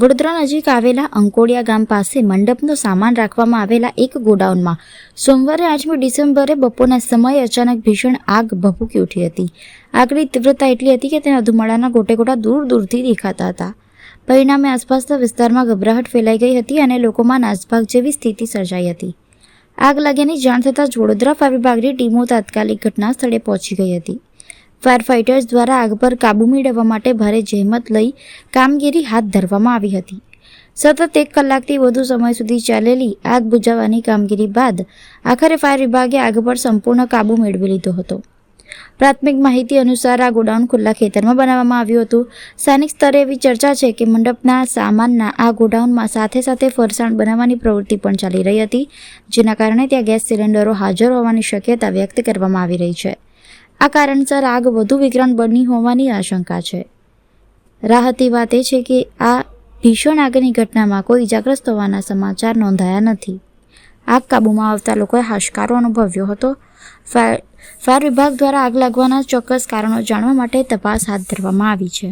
વડોદરા નજીક આવેલા અંકોડિયા ગામ પાસે મંડપનો સામાન રાખવામાં આવેલા એક ગોડાઉનમાં સોમવારે આઠમી ડિસેમ્બરે બપોરના સમયે અચાનક ભીષણ આગ ભભૂકી ઉઠી હતી. આગની તીવ્રતા એટલી હતી કે તેના ધુમાડાના ગોટે ગોટા દૂર દૂરથી દેખાતા હતા. પરિણામે આસપાસના વિસ્તારમાં ગભરાહટ ફેલાઈ ગઈ હતી અને લોકોમાં નાસભાગ જેવી સ્થિતિ સર્જાઈ હતી. આગ લાગ્યાની જાણ થતાં વડોદરા ફાયર વિભાગની ટીમો તાત્કાલિક ઘટના સ્થળે પહોંચી ગઈ હતી. ફાયર ફાઇટર્સ દ્વારા આગ પર કાબૂ મેળવવા માટે ભારે જહેમત લઈ કામગીરી હાથ ધરવામાં આવી હતી. સતત એક કલાકથી વધુ સમય સુધી ચાલેલી આગ બુઝાવવાની કામગીરી બાદ આખરે ફાયર વિભાગે આગ પર સંપૂર્ણ કાબૂ મેળવી લીધો હતો. પ્રાથમિક માહિતી અનુસાર આ ગોડાઉન ખુલ્લા ખેતરમાં બનાવવામાં આવ્યું હતું. સ્થાનિક સ્તરે એવી ચર્ચા છે કે મંડપના સામાનના આ ગોડાઉનમાં સાથે સાથે ફરસાણ બનાવવાની પ્રવૃત્તિ પણ ચાલી રહી હતી, જેના કારણે ત્યાં ગેસ સિલિન્ડરો હાજર હોવાની શક્યતા વ્યક્ત કરવામાં આવી રહી છે. આ કારણસર આગ વધુ વિકરાળ બની હોવાની આશંકા છે. રાહતી વાત એ છે કે આ ભીષણ આગની ઘટનામાં કોઈ ઇજાગ્રસ્ત હોવાના સમાચાર નોંધાયા નથી. આગ કાબૂમાં આવતા લોકોએ હાશકારો અનુભવ્યો હતો. ફાયર વિભાગ દ્વારા આગ લાગવાના ચોક્કસ કારણો જાણવા માટે તપાસ હાથ ધરવામાં આવી છે.